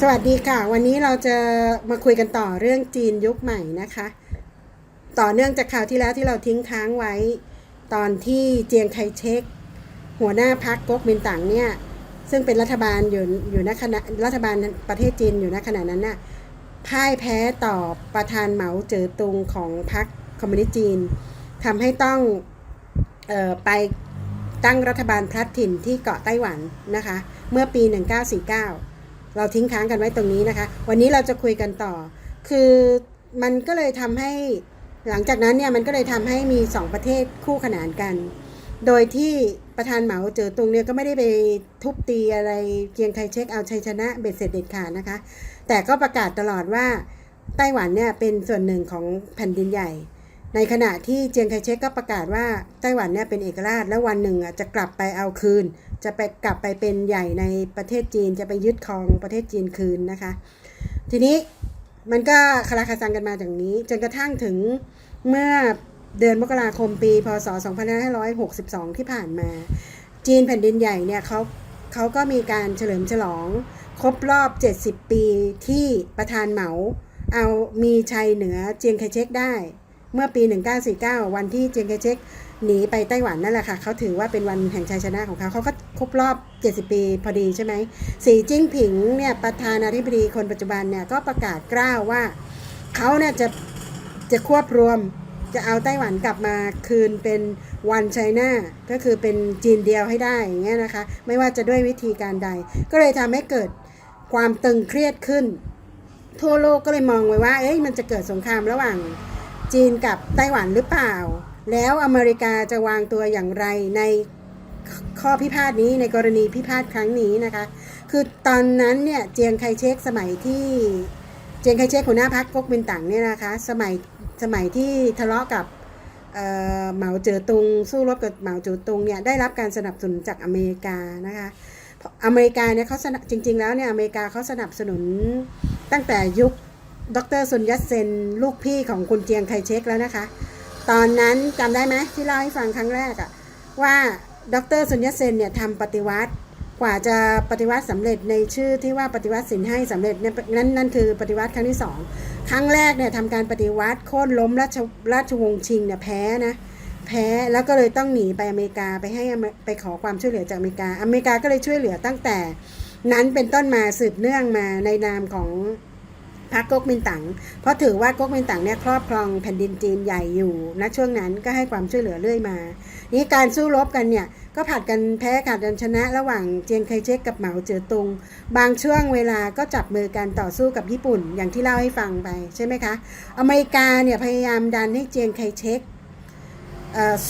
สวัสดีค่ะ วันนี้เราจะมาคุยกันต่อเรื่องจีนยุคใหม่นะคะ ต่อเนื่องจากข่าวที่แล้วที่เราทิ้งค้างไว้ ตอนที่เจียงไคเชกหัวหน้าพรรคก๊กมินตั๋งเนี่ย ซึ่งเป็นรัฐบาลอยู่อยู่ณขณะรัฐบาลประเทศจีนอยู่ณขณะนั้นน่ะพ่ายแพ้ต่อประธานเหมาเจ๋อตุงของพรรคคอมมิวนิสต์จีนทำให้ต้องออไปตั้งรัฐบาลพลัดถิ่นที่เกาะไต้หวันนะคะ เมื่อปี 1949 เราทิ้งค้างกันไว้ตรงนี้นะคะ วันนี้เราจะคุยกันต่อ คือมันก็เลยทำให้หลังจากนั้นเนี่ยมันก็เลยทำให้มีสองประเทศคู่ขนานกัน โดยที่ประธานเหมาเจ๋อตุงเนี่ยก็ไม่ได้ไปทุบตีอะไรเกียงไคเช็คเอาชัยชนะเบ็ดเสร็จเด็ดขาดนะคะ แต่ก็ประกาศตลอดว่าไต้หวันเนี่ยเป็นส่วนหนึ่งของแผ่นดินใหญ่ ในขณะที่เจียงไคเชกก็ประกาศว่าไต้หวันเนี่ยเป็นเอกราช แล้ววันหนึ่งอะจะกลับไปเอาคืน จะไปกลับไปเป็นใหญ่ในประเทศจีน จะไปยึดครองประเทศจีนคืนนะคะ ทีนี้มันก็คาราคาซังกันมาอย่างนี้ จนกระทั่งถึงเมื่อเดือนมกราคมปี พศ 2562 ที่ผ่านมา จีนแผ่นดินใหญ่เนี่ยเขาเขาก็มีการเฉลิมฉลอง ครบรอบ 70 ปีที่ประธานเหมา เอามีชัยเหนือเจียงไคเชกได้ เมื่อปี 1949 วันที่เจียงไคเชกหนีไปไต้หวันนั่นแหละค่ะเขาถือว่าเป็นวันแห่งชัยชนะของเขาเขาก็ครบรอบ 70 ปีพอดีใช่ไหมสีจิ้งผิงเนี่ยประธานาธิบดีคนปัจจุบันเนี่ยก็ประกาศกล้าวว่าเขาเนี่ยจะจะควบรวมจะเอาไต้หวันกลับมาคืนเป็นวันไชน่าก็คือเป็นจีนเดียวให้ได้อย่างเงี้ยนะคะ ไม่ว่าจะด้วยวิธีการใด ก็เลยทำให้เกิดความตึงเครียดขึ้น ทั่วโลกก็เลยมองไว้ว่า เอ้ยมันจะเกิดสงครามระหว่าง จีนกับไต้หวันหรือเปล่า แล้วอเมริกาจะวางตัวอย่างไรในข้อพิพาทนี้ในกรณีพิพาทครั้งนี้นะคะ คือตอนนั้นเนี่ยเจียงไคเชกสมัยที่เจียงไคเชกหัวหน้าพรรคก๊กมินตั๋งเนี่ยนะคะ สมัยสมัยที่ทะเลาะกับเอ่อเหมาเจ๋อตุง สู้รบกับเหมาเจ๋อตุงเนี่ยได้รับการสนับสนุนจากอเมริกานะคะอเมริกาเนี่ยเขาสนับจริง ๆ แล้วเนี่ยอเมริกาเขาสนับสนุนตั้งแต่ยุค ดรซุนยัตเซนลูกพี่ของคุณเจียงไคเชกแล้วนะคะ ตอนนั้นจำได้ไหมที่เล่าให้ฟังครั้งแรกอะว่าดรซุนยัตเซนเนี่ยทำปฏิวัติกว่าจะปฏิวัติสำเร็จในชื่อที่ว่าปฏิวัติสินให้สำเร็จเนี่ยนั่นนั่นคือปฏิวัติครั้งที่สองครั้งแรกเนี่ยทำการปฏิวัติโค่นล้มราชราชวงศ์ชิงเนี่ยแพ้นะแพ้แล้วก็เลยต้องหนีไปอเมริกาไปให้ไปขอความช่วยเหลือจากอเมริกา อเมริกาก็เลยช่วยเหลือตั้งแต่ นั้นเป็นต้นมาสืบเนื่องมาในนามของ พรรคก๊กมินตั๋งเพราะถือว่าก๊กมินตั๋งเนี่ยครอบครองแผ่นดินจีนใหญ่อยู่ณช่วงนั้นก็ให้ความช่วยเหลือเรื่อยมา นี่การสู้รบกันเนี่ยก็ผัดกันแพ้ขาดกันชนะ ระหว่างเจียงไคเชกกับเหมาเจ๋อตุง บางช่วงเวลาก็จับมือกันต่อสู้กับญี่ปุ่น อย่างที่เล่าให้ฟังไปใช่ไหมคะ อเมริกาเนี่ยพยายามดันให้เจียงไคเชก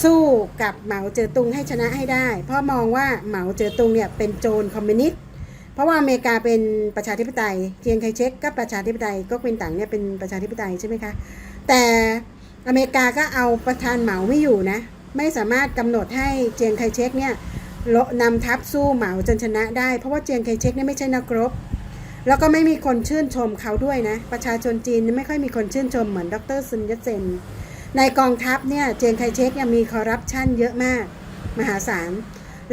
สู้กับเหมาเจ๋อตุงให้ชนะให้ได้ เพราะมองว่าเหมาเจ๋อตุงเนี่ยเป็นโจรคอมมิวนิสต์ เพราะว่าอเมริกาเป็นประชาธิปไตยเจียงไคเชกก็ประชาธิปไตยก็เป็นต่างเนี่ยเป็นประชาธิปไตยใช่ไหมคะแต่อเมริกาก็เอาประธานเหมาไม่อยู่นะ ไม่สามารถกำหนดให้เจียงไคเชกเนี่ยลนำทัพสู้เหมาจนชนะได้ เพราะว่าเจียงไคเชกเนี่ยไม่ใช่นักรบ แล้วก็ไม่มีคนชื่นชมเขาด้วยนะ ประชาชนจีนไม่ค่อยมีคนชื่นชมเหมือนดรซุนยัตเซนในกองทัพเนี่ยเจียงไคเชกเนี่ยมีคอร์รัปชันเยอะมาก มหาศาล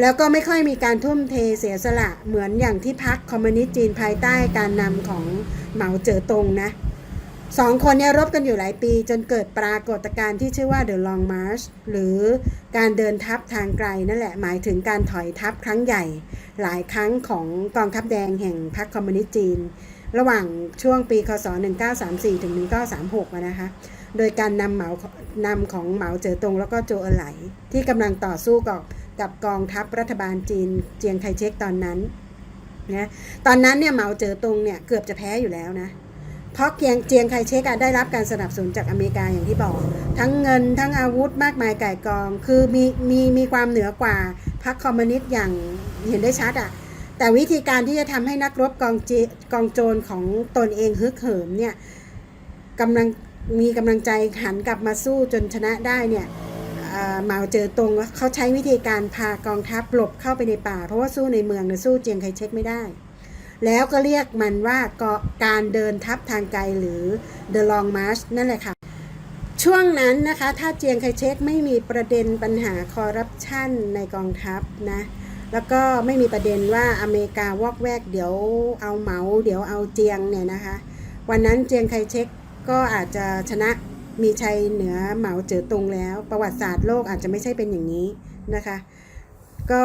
แล้วก็ไม่ค่อยมีการทุ่มเทเสียสละเหมือนอย่างที่พรรคคอมมิวนิสต์จีนภายใต้การนำของเหมาเจ๋อตงนะสองคนเนี่ยรบกันอยู่หลายปีจนเกิดปรากฏการณ์ที่ชื่อว่า The Long March หรือการเดินทัพทางไกลนั่นแหละหมายถึงการถอยทัพครั้งใหญ่ หลายครั้งของกองทัพแดงแห่งพรรคคอมมิวนิสต์จีน ระหว่างช่วงปีคศ 1934 ถึง 1936 นะคะโดยการนำเหมานำของเหมาเจ๋อตงแล้วก็โจเอ๋อไหลที่กำลังต่อสู้กับ กับกองทัพรัฐบาลจีนเจียงไคเชกตอนนั้นนะตอนนั้นเนี่ยเหมาเจ๋อตงเนี่ยเกือบจะแพ้อยู่แล้วนะเพราะเกียงเจียงไคเชกได้รับการสนับสนุนจากอเมริกาอย่างที่บอก ทั้งเงินทั้งอาวุธมากมายก่ายกอง คือมีมีมีความเหนือกว่าพรรคคอมมิวนิสต์อย่างเห็นได้ชัดอะแต่วิธีการที่จะทำให้นักรบกองเจกองโจรของตนเองฮึกเหิมเนี่ยกำลังมีกำลังใจหันกลับมาสู้จนชนะได้เนี่ย เหมาเจอตรงเขาใช้วิธีการพากองทัพหลบเข้าไปในป่า เพราะว่าสู้ในเมืองเนี่ยสู้เจียงไคเชกไม่ได้ แล้วก็เรียกมันว่ากการเดินทัพทางไกลหรือ the long march นั่นแหละค่ะ ช่วงนั้นนะคะ ถ้าเจียงไคเชกไม่มีประเด็นปัญหาคอร์รัปชันในกองทัพนะแล้วก็ไม่มีประเด็นว่าอเมริกาวอกแวกเดี๋ยวเอาเหมา เดี๋ยวเอาเจียงเนี่ยนะคะ วันนั้นเจียงไคเชกก็อาจจะชนะ มีชัยเหนือเหมาเจ๋อตุงแล้ว ประวัติศาสตร์โลกอาจจะไม่ใช่เป็นอย่างนี้นะคะ ก็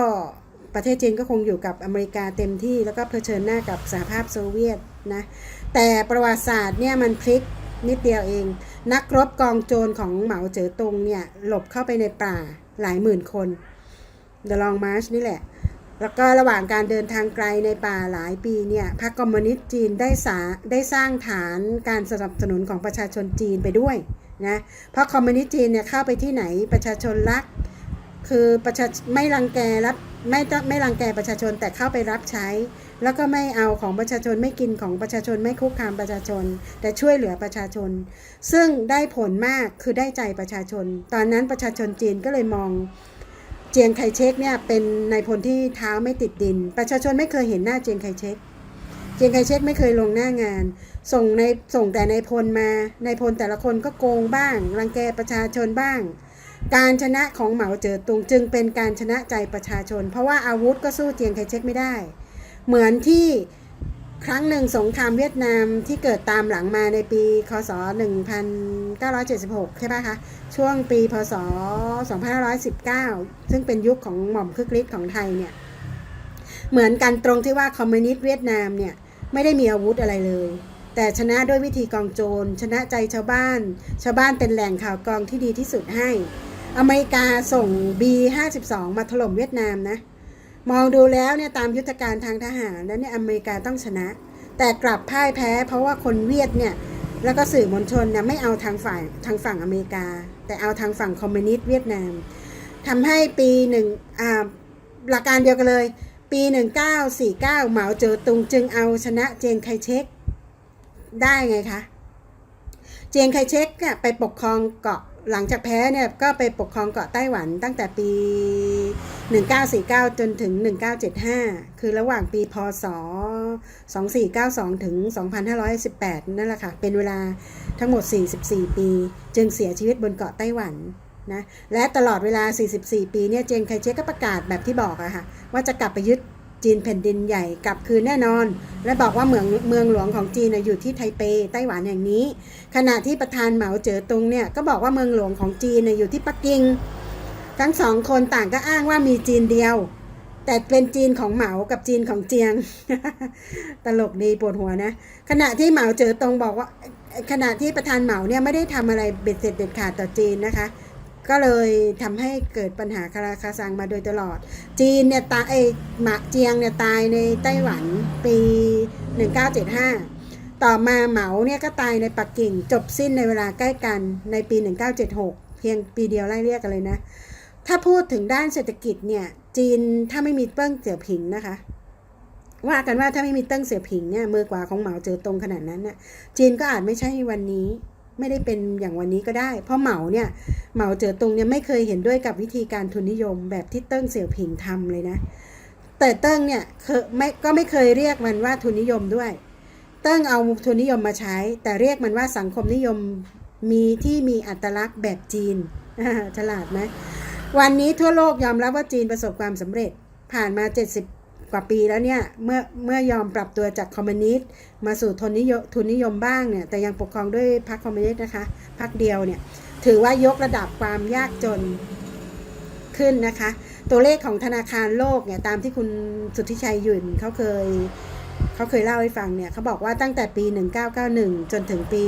ประเทศจีนก็คงอยู่กับอเมริกาเต็มที่ แล้วก็เผชิญหน้ากับสหภาพโซเวียตนะแต่ประวัติศาสตร์เนี่ยมันพลิกนิดเดียวเอง นักรบกองโจรของเหมาเจ๋อตงเนี่ยหลบเข้าไปในป่าหลายหมื่นคน The Long March นี่แหละ แล้วก็ระหว่างการเดินทางไกลในป่าหลายปีเนี่ยพรรคคอมมิวนิสต์จีนได้สาได้สร้างฐานการสนับสนุนของประชาชนจีนไปด้วยนะเพราะคอมมิวนิสต์จีนเนี่ยเข้าไปที่ไหนประชาชนรัก คือประชาไม่รังแกรับไม่ต้องไม่รังแกประชาชนแต่เข้าไปรับใช้ แล้วก็ไม่เอาของประชาชนไม่กินของประชาชนไม่คุกคามประชาชน แต่ช่วยเหลือประชาชน ซึ่งได้ผลมากคือได้ใจประชาชน ตอนนั้นประชาชนจีนก็เลยมอง เจียงไคเชกเนี่ยเป็นนายพลที่เท้าไม่ติดดิน ประชาชนไม่เคยเห็นหน้าเจียงไคเชกเจียงไคเชกไม่เคยลงหน้างาน ส่งในส่งแต่นายพลมานายพลแต่ละคนก็โกงบ้าง รังแกประชาชนบ้าง การชนะของเหมาเจ๋อตุงจึงเป็นการชนะใจประชาชน เพราะว่าอาวุธก็สู้เจียงไคเชกไม่ได้ เหมือนที่ ครั้งหนึ่งสงครามเวียดนามที่เกิดตามหลังมาในปี คศ 1976 ใช่ไหมคะ ช่วงปี พศ 2519 ซึ่งเป็นยุคของหม่อมคึกฤทธิ์ของไทยเนี่ย เหมือนกันตรงที่ว่าคอมมิวนิสต์เวียดนามเนี่ย ไม่ได้มีอาวุธอะไรเลย แต่ชนะด้วยวิธีกองโจร ชนะใจชาวบ้าน ชาวบ้านเป็นแหล่งข่าวกรองที่ดีที่สุดให้ อเมริกาส่ง B52 มาถล่มเวียดนามนะ มองดูแล้วเนี่ยตามยุทธการทางทหารแล้วเนี่ยอเมริกาต้องชนะ แต่กลับพ่ายแพ้ เพราะว่าคนเวียดเนี่ยแล้วก็สื่อมวลชนเนี่ยไม่เอาทางฝ่ายทางฝั่งอเมริกา แต่เอาทางฝั่งคอมมิวนิสต์เวียดนามทำให้ปีหนึ่งอ่าหลักการเดียวกันเลย ปี 1949 เหมาเจ๋อตุงจึงเอาชนะเจียงไคเชกได้ไงคะ เจียงไคเชกเนี่ยไปปกครองเกาะ หลังจากแพ้เนี่ยก็ไปปกครองเกาะไต้หวันตั้งแต่ปี 1949 จนถึง 1975 คือระหว่างปีพศ 2492 ถึง 2518 นั่นแหละค่ะ เป็นเวลาทั้งหมด 44 ปี จึงเสียชีวิตบนเกาะไต้หวันนะและตลอดเวลา 44 ปีเนี่ยเจงไคเชกก็ประกาศแบบที่บอกอะค่ะ ว่าจะกลับไปยึด จีนแผ่นดินใหญ่กลับคืนแน่นอน และบอกว่าเมืองเมืองหลวงของจีนน่ะอยู่ที่ไทเปไต้หวันอย่างนี้ ขณะที่ประธานเหมาเจ๋อตุงเนี่ยก็บอกว่าเมืองหลวงของจีนน่ะอยู่ที่ปักกิ่งทั้งสองคนต่างก็อ้างว่ามีจีนเดียว แต่เป็นจีนของเหมากับจีนของเจียง ตลกดีปวดหัวนะ ขณะที่เหมาเจ๋อตงบอกว่าขณะที่ประธานเหมาเนี่ยไม่ได้ทำอะไรเบ็ดเสร็จเด็ดขาดต่อจีนนะคะ ก็เลยทำให้เกิดปัญหาคาราคาซังมาโดยตลอด จีนเนี่ยตายเอหมาเจียงเนี่ยตายในไต้หวันปี 1975 ต่อมาเหมาเนี่ยก็ตายในปักกิ่งจบสิ้นในเวลาใกล้กันในปี 1976 เพียงปีเดียวไล่เรียกกันเลยนะ ถ้าพูดถึงด้านเศรษฐกิจเนี่ยจีนถ้าไม่มีเติ้งเสี่ยวผิงนะคะว่ากันว่าถ้าไม่มีเติ้งเสี่ยวผิงเนี่ยมือกว่าของเหมาเจอตรงขนาดนั้นน่ะจีนก็อาจไม่ใช่วันนี้ ไม่ได้เป็นอย่างวันนี้ก็ได้ เพราะเหมาเนี่ยเหมาเจ๋อตงเนี่ยไม่เคยเห็นด้วยกับวิธีการทุนนิยม แบบที่เติ้งเสี่ยวผิงทำเลยนะ แต่เติ้งเนี่ยเคยไม่ก็ไม่เคยเรียกมันว่าทุนนิยมด้วย เติ้งเอาทุนนิยมมาใช้ แต่เรียกมันว่าสังคมนิยมมีที่มีอัตลักษณ์แบบจีนฉลาดไหมวันนี้ทั่วโลกยอมรับว่าจีนประสบความสำเร็จผ่านมา 70 กว่าปีแล้วเนี่ยเมื่อเมื่อยอมปรับตัวจากคอมมิวนิสต์มาสู่ทุนนิยมทุนนิยมบ้างเนี่ยแต่ยังปกครองด้วยพรรคคอมมิวนิสต์นะคะพรรคเดียวเนี่ยถือว่ายกระดับความยากจนขึ้นนะคะ ตัวเลขของธนาคารโลกเนี่ยตามที่คุณสุทธิชัยยุ่นเขาเคยเขาเคยเล่าให้ฟังเนี่ยเขาบอกว่าตั้งแต่ปี 1991 จนถึงปี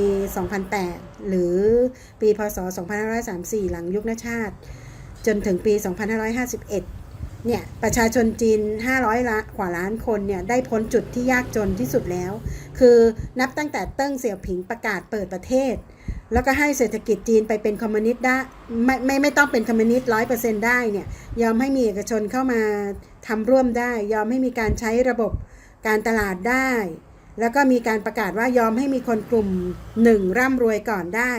2008 หรือปีพศ 2534 หลังยุคนาชาติ จนถึงปี 2551 เนี่ยประชาชนจีน 500ล้านกว่าล้านคนเนี่ยได้พ้นจุดที่ยากจนที่สุดแล้ว คือนับตั้งแต่เติ้งเสี่ยวผิงประกาศเปิดประเทศ แล้วก็ให้เศรษฐกิจจีนไปเป็นคอมมิวนิสต์ได้ไม่ไม่ไม่ต้องเป็นคอมมิวนิสต์ร้อยเปอร์เซ็นต์ได้เนี่ยยอมให้มีเอกชนเข้ามาทำร่วมได้ ยอมให้มีการใช้ระบบการตลาดได้ แล้วก็มีการประกาศว่ายอมให้มีคนกลุ่มหนึ่งร่ำรวยก่อนได้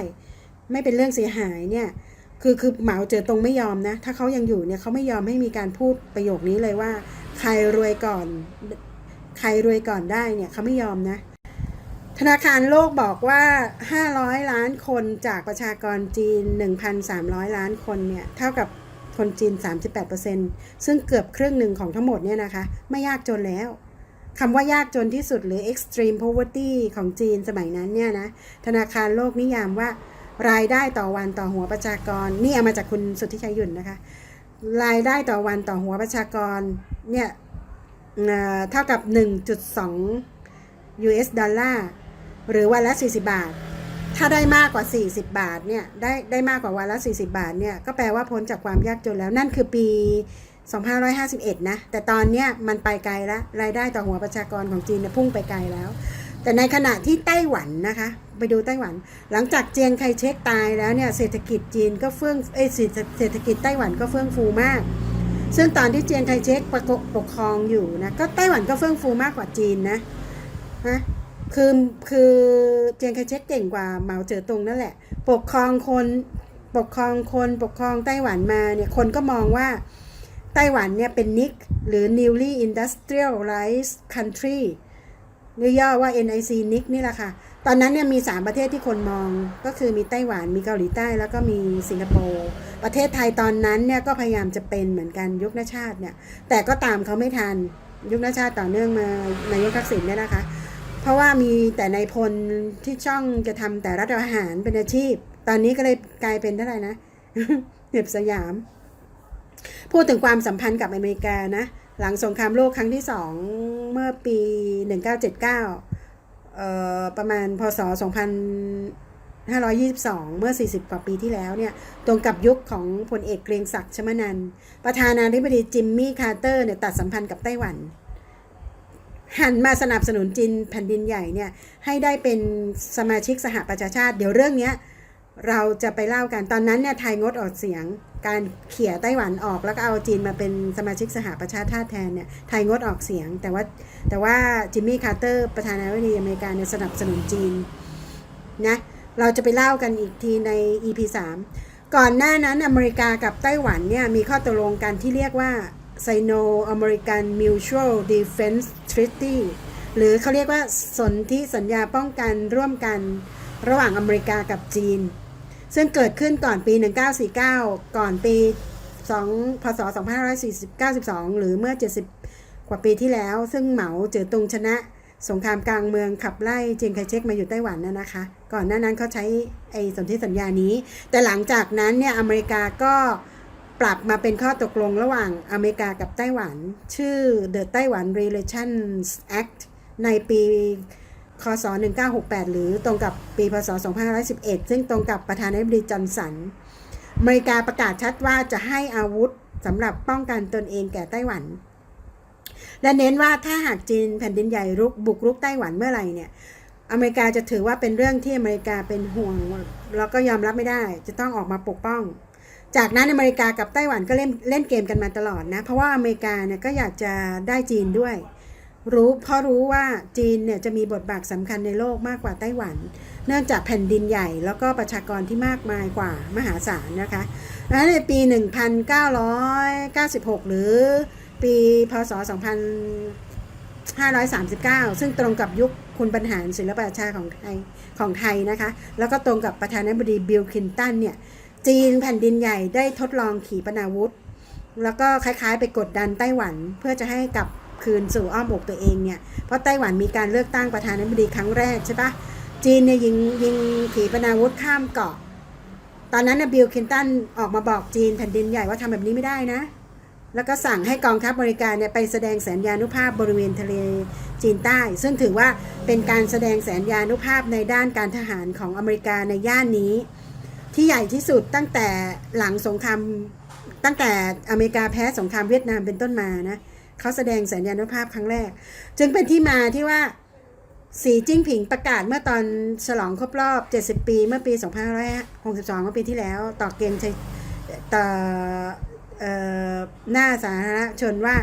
ไม่เป็นเรื่องเสียหายเนี่ย คือคือเหมาเจอตรงไม่ยอมนะ ถ้าเขายังอยู่เนี่ยเขาไม่ยอมให้มีการพูดประโยคนี้เลยว่า ใครรวยก่อน ใครรวยก่อนได้เนี่ยเขาไม่ยอมนะ ธนาคารโลกบอกว่า 500 ล้านคนจากประชากรจีน 1,300 ล้านคนเนี่ยเท่ากับคนจีน 38%ซึ่งเกือบครึ่งหนึ่งของทั้งหมดเนี่ยนะคะ ไม่ยากจนแล้วคำว่ายากจนที่สุดหรือ extreme poverty ของจีนสมัยนั้นเนี่ยนะ ธนาคารโลกนิยามว่า รายได้ต่อวันต่อหัวประชากร นี่เอามาจากคุณสุทธิชัยยุ่นนะคะ รายได้ต่อวันต่อหัวประชากรเนี่ยเอ่อเท่ากับ 1.2 US ดอลลาร์หรือวันละ 40 บาท ถ้าได้มากกว่า 40 บาทเนี่ยได้ได้มากกว่าวันละ 40 บาทเนี่ยก็แปลว่าพ้นจากความยากจนแล้วนั่นคือปี 2551 นะ แต่ตอนเนี้ยมันไปไกลแล้ว รายได้ต่อหัวประชากรของจีนเนี่ยพุ่งไปไกลแล้ว แต่ในขณะที่ไต้หวันนะคะ ไปดูไต้หวัน หลังจากเจียงไคเชกตายแล้วเนี่ยเศรษฐกิจจีนก็เฟื่องเอ้เศรษฐกิจไต้หวันก็เฟื่องฟูมาก ซึ่งตอนที่เจียงไคเชกปกปกครองอยู่นะก็ไต้หวันก็เฟื่องฟูมากกว่าจีนนะฮะคือคือเจียงไคเชกเก่งกว่าเหมาเจ๋อตงนั่นแหละ ปกครองคนปกครองคนปกครองไต้หวันมาเนี่ยคนก็มองว่าไต้หวันเนี่ยเป็นนิกหรือ newly industrialized country หรือย่อว่า NIC นิกนี่แหละค่ะ ตอนนั้นเนี่ยมี 3 ประเทศที่คนมองก็คือมีไต้หวันมีเกาหลีใต้ แล้วก็มีสิงคโปร์ประเทศไทยตอนนั้นเนี่ยก็พยายามจะเป็นเหมือนกันยุคนาชาติเนี่ยแต่ก็ตามเขาไม่ทันยุคนาชาติต่อเนื่องมาในยุคทักษิณเนี่ยนะคะ เพราะว่ามีแต่ในพลที่ช่องจะทำแต่รัฐอาหารเป็นอาชีพ ตอนนี้ก็เลยกลายเป็นเท่าไหร่นะเหน็บสยาม พูดถึงความสัมพันธ์กับอเมริกานะ หลังสงครามโลกครั้งที่สองเมื่อปี 1979เอ่อประมาณพศ 2522 เมื่อ 40 กว่าปีที่แล้วเนี่ย ตรงกับยุคของพลเอกเกรียงศักดิ์ชมนันประธานาธิบดีจิมมี่คาร์เตอร์เนี่ยตัดสัมพันธ์กับไต้หวัน หันมาสนับสนุนจีนแผ่นดินใหญ่เนี่ยให้ได้เป็นสมาชิกสหประชาชาติ เดี๋ยวเรื่องเนี้ย เราจะไปเล่ากันตอนนั้นเนี่ยไทยงดออกเสียง การเขี่ยไต้หวันออกแล้วก็เอาจีนมาเป็นสมาชิกสหประชาชาติแทนเนี่ยไทยงดออกเสียง แต่ว่าแต่ว่าจิมมี่คาร์เตอร์ประธานาธิบดีอเมริกาเนี่ยสนับสนุนจีนนะเราจะไปเล่ากันอีกทีใน EP 3 ก่อนหน้านั้นอเมริกากับไต้หวันเนี่ยมีข้อตกลงกันที่เรียกว่า Sino American Mutual Defense Treaty หรือเขาเรียกว่าสนธิสัญญาป้องกันร่วมกัน ระหว่างอเมริกากับจีน ซึ่งเกิดขึ้นก่อนปี 1949 ก่อนปี 2 พศ 2592หรือเมื่อ 70 กว่าปีที่แล้ว ซึ่งเหมาเจ๋อตุงชนะสงครามกลางเมืองขับไล่เจียงไคเชกมาอยู่ไต้หวันนะนะคะ ก่อนหน้านั้นเขาใช้ไอ้สนธิสัญญานี้ แต่หลังจากนั้นเนี่ยอเมริกาก็ปรับมาเป็นข้อตกลงระหว่างอเมริกากับไต้หวัน ชื่อ The Taiwan Relations Act ในปี คศ 1968 หรือตรงกับปีพศ 2511 ซึ่งตรงกับประธานาธิบดีจอห์นสัน อเมริกาประกาศชัดว่าจะให้อาวุธสำหรับป้องกันตนเองแก่ไต้หวัน และเน้นว่าถ้าหากจีนแผ่นดินใหญ่รุกบุกรุกไต้หวันเมื่อไหร่เนี่ย อเมริกาจะถือว่าเป็นเรื่องที่อเมริกาเป็นห่วงแล้วก็ยอมรับไม่ได้ จะต้องออกมาปกป้อง จากนั้นอเมริกากับไต้หวันก็เล่นเล่นเกมกันมาตลอดนะ เพราะว่าอเมริกาเนี่ยก็อยากจะได้จีนด้วย รู้เพราะรู้ว่าจีนเนี่ยจะมีบทบาทสำคัญในโลกมากกว่าไต้หวัน เนื่องจากแผ่นดินใหญ่ แล้วก็ประชากรที่มากมายกว่ามหาศาลนะคะและในปี 1996 หรือปีพศ 2539 ซึ่งตรงกับยุคคุณบรรหารศิลปอาชาของไทยของไทยนะคะ แล้วก็ตรงกับประธานาธิบดีบิลคลินตันเนี่ย จีนแผ่นดินใหญ่ได้ทดลองขีปนาวุธ แล้วก็คล้ายๆไปกดดันไต้หวันเพื่อจะให้กลับ คืนสู่อ้อมอกตัวเองเนี่ย เพราะไต้หวันมีการเลือกตั้งประธานาธิบดีครั้งแรกใช่ปะจีนเนี่ยยิงยิงขีปนาวุธข้ามเกาะ ตอนนั้นนะบิลคินตันออกมาบอกจีนแผ่นดินใหญ่ว่าทำแบบนี้ไม่ได้นะ แล้วก็สั่งให้กองทัพอเมริกาเนี่ยไปแสดงแสนยานุภาพบริเวณทะเลจีนใต้ ซึ่งถือว่าเป็นการแสดงแสนยานุภาพในด้านการทหารของอเมริกาในย่านนี้ ที่ใหญ่ที่สุดตั้งแต่หลังสงครามตั้งแต่อเมริกาแพ้สงครามเวียดนามเป็นต้นมานะ เขาแสดงสัญญานุภาพครั้งแรก จึงเป็นที่มาที่ว่าสีจิ้งผิงประกาศเมื่อตอนฉลองครบรอบ 70 ปีเมื่อปี 2562เมื่อปีที่แล้ว ต่อเกมชัยต่อเอ่อหน้าสาธารณชนว่า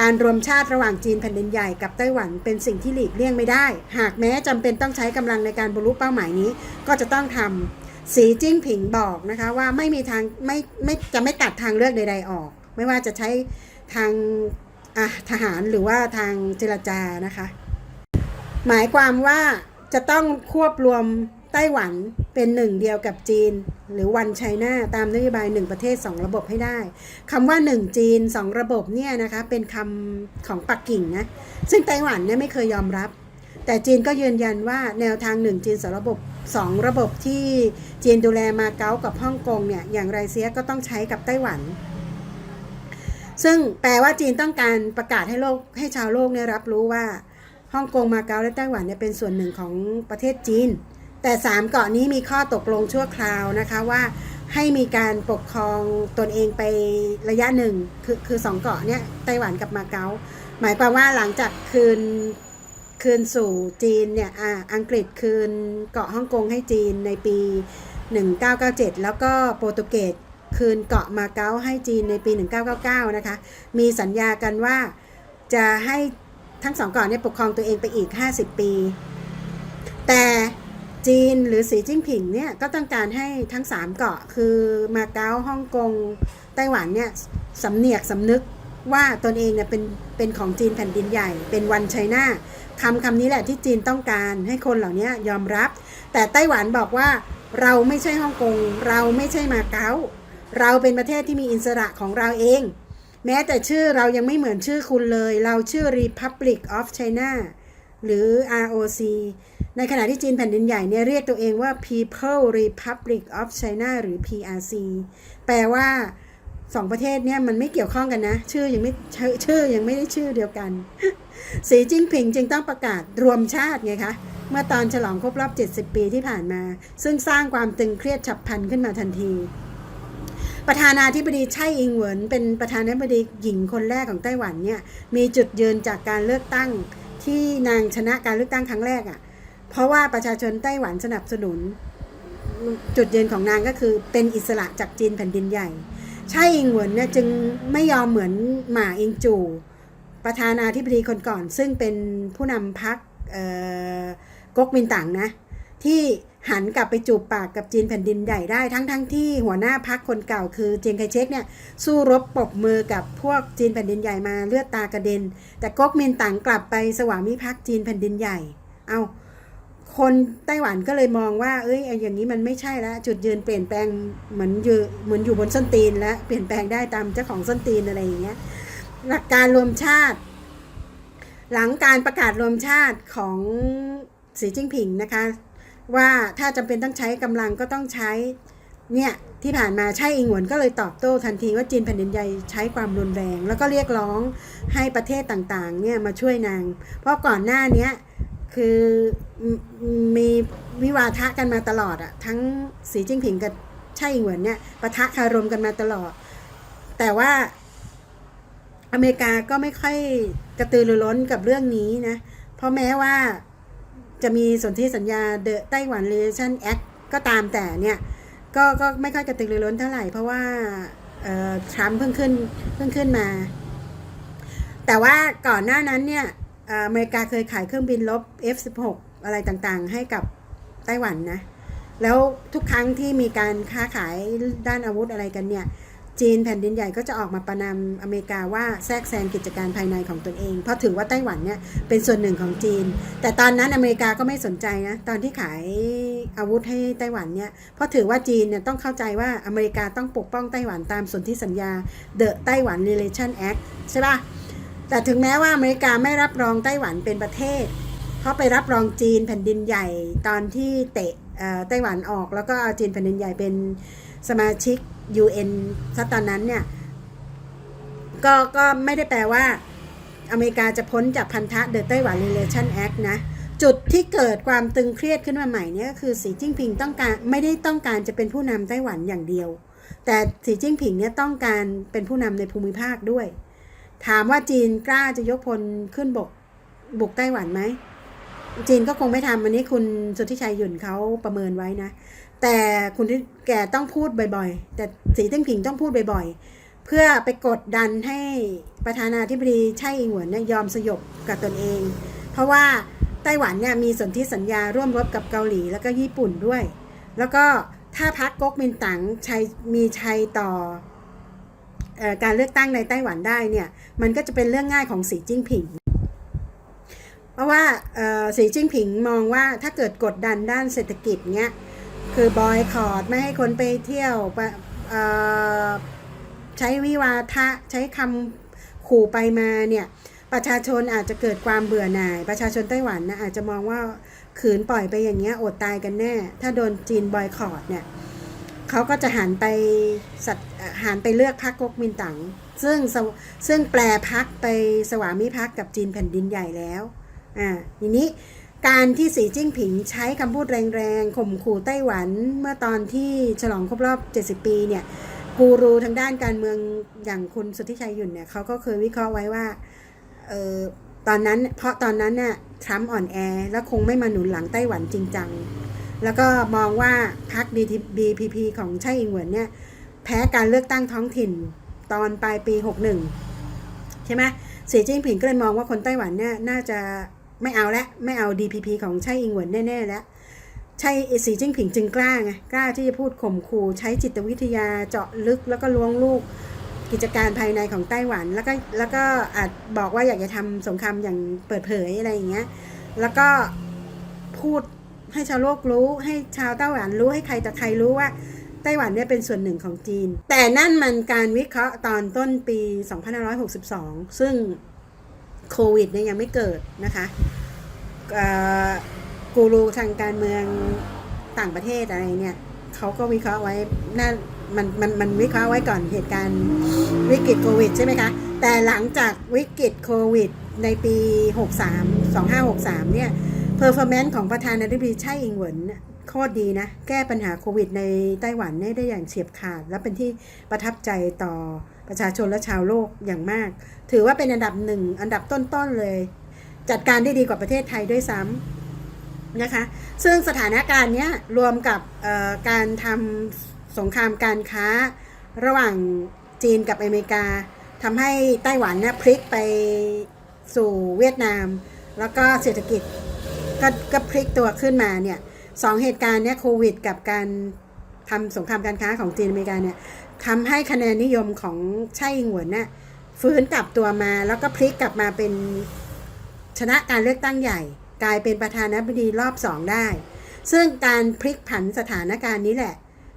การรวมชาติระหว่างจีนแผ่นดินใหญ่กับไต้หวันเป็นสิ่งที่หลีกเลี่ยงไม่ได้ หากแม้จำเป็นต้องใช้กำลังในการบรรลุเป้าหมายนี้ ก็จะต้องทำสีจิ้งผิงบอกนะคะว่าไม่มีทางไม่ไม่จะไม่ตัดทางเลือกใดๆออก ไม่ว่าจะใช้ ทางทหารหรือว่าทางเจรจานะคะ หมายความว่าจะต้องควบรวมไต้หวันเป็นหนึ่งเดียวกับจีน หรือวันไชน่าตามนโยบายหนึ่งประเทศสองระบบให้ได้คำว่าหนึ่งจีนสองระบบเนี่ยนะคะเป็นคำของปักกิ่งนะซึ่งไต้หวันเนี่ยไม่เคยยอมรับ แต่จีนก็ยืนยันว่าแนวทางหนึ่งจีนสองระบบสองระบบที่จีนดูแลมาเก๊ากับฮ่องกงเนี่ยอย่างไรเสียก็ต้องใช้กับไต้หวัน ซึ่งแปลว่าจีนต้องการประกาศให้โลกให้ชาวโลกเนี่ยรับรู้ว่าฮ่องกงมาเก๊าและไต้หวันเนี่ยเป็นส่วนหนึ่งของประเทศจีน แต่สามเกาะนี้มีข้อตกลงชั่วคราวนะคะว่าให้มีการปกครองตนเองไประยะหนึ่งคือคือสองเกาะเนี่ยไต้หวันกับมาเก๊าหมายความว่าหลังจากคืนคืนสู่จีนเนี่ยอ่าอังกฤษคืนเกาะฮ่องกงให้จีนในปี 1997 แล้วก็โปรตุเกส คืนเกาะมาเก๊าให้จีนในปี 1999 นะคะ มีสัญญากันว่าจะให้ทั้งสองเกาะเนี่ยปกครองตัวเองไปอีก 50 ปี แต่จีนหรือสีจิ้นผิงเนี่ยก็ต้องการให้ทั้ง 3 เกาะคือมาเก๊าฮ่องกงไต้หวันเนี่ยสำเนียกสำนึกว่าตนเองเนี่ยเป็นเป็นของจีนแผ่นดินใหญ่ เป็นวันไชน่าคำคำนี้แหละที่จีนต้องการให้คนเหล่านี้ยอมรับ แต่ไต้หวันบอกว่าเราไม่ใช่ฮ่องกงเราไม่ใช่มาเก๊า เราเป็นประเทศที่มีอิสระของเราเอง แม้แต่ชื่อเรายังไม่เหมือนชื่อคุณเลย เราชื่อ Republic of China หรือ ROC ในขณะที่จีนแผ่นดินใหญ่เนี่ยเรียกตัวเองว่า People Republic of China หรือ PRC แปลว่าสองประเทศเนี่ยมันไม่เกี่ยวข้องกันนะ ชื่อยังไม่ชื่อยังไม่ได้ชื่อเดียวกัน สีจิ้งผิงจึงต้องประกาศรวมชาติไงคะ เมื่อตอนฉลองครบรอบ 70 ปีที่ผ่านมา ซึ่งสร้างความตึงเครียดฉับพลันขึ้นมาทันที ประธานาธิบดีไช่อิงเหวินเป็นประธานาธิบดีหญิงคนแรกของไต้หวันเนี่ยมีจุดยืนจากการเลือกตั้งที่นางชนะการเลือกตั้งครั้งแรกอะ่ะเพราะว่าประชาชนไต้หวันสนับสนุน จุดยืนของนางก็คือเป็นอิสระจากจีนแผ่นดินใหญ่ไช่อิงเหวินเนี่ยจึงไม่ยอมเหมือนหมาอิงจูประธานาธิบดีคนก่อน ซึ่งเป็นผู้นำพรรคก๊กมินตั๋งนะที่ หันกลับไปจูบปากกับจีนแผ่นดินใหญ่ได้ทั้งทั้งที่หัวหน้าพักคนเก่าคือเจียงไคเชกเนี่ยสู้รบปรบมือกับพวกจีนแผ่นดินใหญ่มาเลือดตากระเด็น แต่ก๊กมินตั๋งกลับไปสวามิภักดิ์จีนแผ่นดินใหญ่ เอาคนไต้หวันก็เลยมองว่า เอ้ยอย่างนี้มันไม่ใช่แล้วจุดยืนเปลี่ยนแปลงเหมือนอยู่เหมือนอยู่บนส้นตีนแล้วเปลี่ยนแปลงได้ตามเจ้าของส้นตีนอะไรอย่างเงี้ยหลักการรวมชาติ หลังการประกาศรวมชาติของสีจิ้งผิงนะคะ ว่าถ้าจำเป็นต้องใช้กำลังก็ต้องใช้เนี่ยที่ผ่านมาใช่อิงหวนก็เลยตอบโต้ทันทีว่าจีนแผ่นดินใหญ่ใช้ความรุนแรง แล้วก็เรียกร้องให้ประเทศต่างๆเนี่ยมาช่วยนาง เพราะก่อนหน้านี้คือมมีวิวาทะกันมาตลอดอะทั้งสีจิ้งผิงกับใช่อิงหวนเนี่ยปะทะคารมกันมาตลอด แต่ว่าอเมริกาก็ไม่ค่อยกระตือรือร้นกับเรื่องนี้นะเพราะแม้ว่า จะมีสนธิสัญญา The Taiwan Relation Act ก็ตามแต่เนี่ย ก็ก็ไม่ค่อยกระตือรือร้นเท่าไหร่เพราะว่าทรัมป์เพิ่งขึ้นเพิ่งขึ้นมา แต่ว่าก่อนหน้านั้นเนี่ยเอ่ออเมริกาเคยขายเครื่องบินลบ F16 อะไรต่างๆ ให้กับไต้หวันนะ แล้วทุกครั้งที่มีการค้าขายด้านอาวุธอะไรกันเนี่ย จีนแผ่นดินใหญ่ก็จะออกมาประนามอเมริกาว่าแทรกแซงกิจการภายในของตนเอง เพราะถือว่าไต้หวันเนี่ยเป็นส่วนหนึ่งของจีน แต่ตอนนั้นอเมริกาก็ไม่สนใจนะตอนที่ขายอาวุธให้ไต้หวันเนี่ยเพราะถือว่าจีนเนี่ยต้องเข้าใจว่าอเมริกาต้องปกป้องไต้หวันตามสนธิสัญญา The Taiwan Relation Act ใช่ปะแต่ถึงแม้ว่าอเมริกาไม่รับรองไต้หวันเป็นประเทศเพราะไปรับรองจีนแผ่นดินใหญ่ตอนที่เตะไต้หวันออก แล้วก็เอาจีนแผ่นดินใหญ่เป็นสมาชิก UN ซะตอนนั้นเนี่ยก็ก็ไม่ได้แปลว่า อเมริกาจะพ้นจากพันธะ The Taiwan Relation Act นะ จุดที่เกิดความตึงเครียดขึ้นมาใหม่เนี่ยก็คือสีจิ้งผิงต้องการไม่ได้ต้องการจะเป็นผู้นำไต้หวันอย่างเดียว แต่สีจิ้งผิงเนี่ยต้องการเป็นผู้นำในภูมิภาคด้วย ถามว่าจีนกล้าจะยกพลขึ้นบกบุกไต้หวันไหมจีนก็คงไม่ทำอันนี้คุณสุทธิชัยหยุ่นเขาประเมินไว้นะ แต่คุณแกต้องพูดบ่อยๆ แต่สีจิ้งผิงต้องพูดบ่อยๆ เพื่อไปกดดันให้ประธานาธิบดีไช่อิงหวนเนี่ยยอมสยบกับตนเอง เพราะว่าไต้หวันเนี่ยมีสนธิสัญญาร่วมรบกับเกาหลีแล้วก็ญี่ปุ่นด้วย แล้วก็ถ้าพักก๊กมินตั๋งชัยมีชัยต่ออการเลือกตั้งในไต้หวันได้เนี่ยมันก็จะเป็นเรื่องง่ายของสีจิ้งผิง เพราะว่าสีจิ้งผิงมองว่าถ้าเกิดกดดันด้านเศรษฐกิจเนี้ย คือบอยคอร์ดไม่ให้คนไปเที่ยวไปใช้วิวาทะใช้คำขู่ไปมาเนี่ยประชาชนอาจจะเกิดความเบื่อหน่าย ประชาชนไต้หวันนะอาจจะมองว่าขืนปล่อยไปอย่างเงี้ยอดตายกันแน่ ถ้าโดนจีนบอยคอรดเนี่ยเขาก็จะหันไปสัตหันไปเลือกพรรคก๊กมินตั๋งซึ่งซึ่งแปลพักไปสวามิภักดิ์กับจีนแผ่นดินใหญ่แล้วอ่าทีนี้ การที่สีจิ้งผิงใช้คำพูดแรงๆข่มขู่ไต้หวัน เมื่อตอนที่ฉลองครบรอบ 70 ปีเนี่ยกูรูทางด้านการเมืองอย่างคุณสุทธิชัยหยุ่นเนี่ยเขาก็เคยวิเคราะห์ไว้ว่าเออตอนนั้นเพราะตอนนั้นเนี่ยทรัมป์อ่อนแอ แล้วคงไม่มาหนุนหลังไต้หวันจริงจัง แล้วก็มองว่าพรรค BPP ของไช่อิงเหวินเนี่ยแพ้การเลือกตั้งท้องถิ่นตอนปลายปี 61 ใช่ไหมสีจิ้งผิงก็เลยมองว่าคนไต้หวันเนี่ยน่าจะ ไม่เอาละไม่เอา DPP ของไช่อิงเหวินแน่ๆแล้วใช่สีจิ้งผิงจึงกล้าไงกล้าที่จะพูดข่มขู่ใช้จิตวิทยาเจาะลึกแล้วก็ล้วงลูกกิจการภายในของไต้หวัน แล้วก็แล้วก็อาจบอกว่าอยากจะทำสงครามอย่างเปิดเผยอะไรอย่างเงี้ยแล้วก็พูดให้ชาวโลกรู้ ให้ชาวไต้หวันรู้ให้ใครแต่ใครรู้ว่าไต้หวันเนี่ยเป็นส่วนหนึ่งของจีน แต่นั่นมันการวิเคราะห์ตอนต้นปี 2562 ซึ่ง โควิดเนี่ยยังไม่เกิดนะคะกูรูทางการเมืองต่างประเทศอะไรเนี่ยเขาก็วิเคราะห์ไว้น่ามันมันมันวิเคราะห์ไว้ก่อนเหตุการณ์วิกฤตโควิดใช่ไหมคะ แต่หลังจากวิกฤตโควิดในปี 63 2563 เนี่ยเพอร์ฟอร์แมนซ์ของประธานาธิบดีไช่อิงเหวินโคตรดีนะ แก้ปัญหาโควิดในไต้หวันเนี่ยได้อย่างเฉียบขาด และเป็นที่ประทับใจต่อ ประชาชนและชาวโลกอย่างมาก ถือว่าเป็นอันดับหนึ่งอันดับต้นๆเลย จัดการได้ดีกว่าประเทศไทยด้วยซ้ำนะคะ ซึ่งสถานการณ์นี้รวมกับการทำสงครามการค้า ระหว่างจีนกับอเมริกาทำให้ไต้หวันเนี่ยพลิกไปสู่เวียดนาม แล้วก็เศรษฐกิจก็ก็พลิกตัวขึ้นมาเนี่ยสองเหตุการณ์เนี่ยโควิด กับการทำสงครามการค้าของจีนอเมริกาเนี่ย ทำให้คะแนนนิยมของไช่อิงหวนเนี่ยฟื้นกลับตัวมาแล้วก็พลิกกลับมาเป็นชนะการเลือกตั้งใหญ่ กลายเป็นประธานาธิบดีรอบสองได้ ซึ่งการพลิกผันสถานการณ์นี้แหละ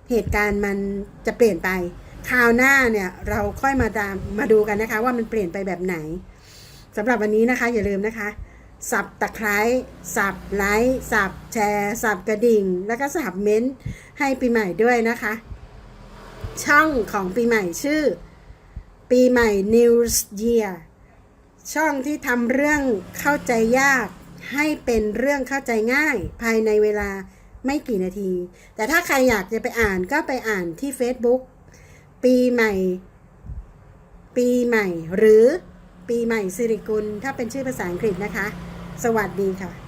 เหตุการณ์มันจะเปลี่ยนไป คราวหน้าเนี่ยเราค่อยมาตามมาดูกันนะคะ ว่ามันเปลี่ยนไปแบบไหนสำหรับวันนี้นะคะ อย่าลืมนะคะ สับตะไคร้สับไลค์สับแชร์ สับกระดิ่ง แล้วก็สับเม้นต์ให้ปีใหม่ด้วยนะคะ ช่องของปีใหม่ชื่อ ปีใหม่ New Year ช่องที่ทำเรื่องเข้าใจยากให้เป็นเรื่องเข้าใจง่าย ภายในเวลาไม่กี่นาที แต่ถ้าใครอยากจะไปอ่านก็ไปอ่านที่ Facebook ปีใหม่ ปีใหม่ หรือปีใหม่สิริกุล ถ้าเป็นชื่อภาษาอังกฤษนะคะ สวัสดีค่ะ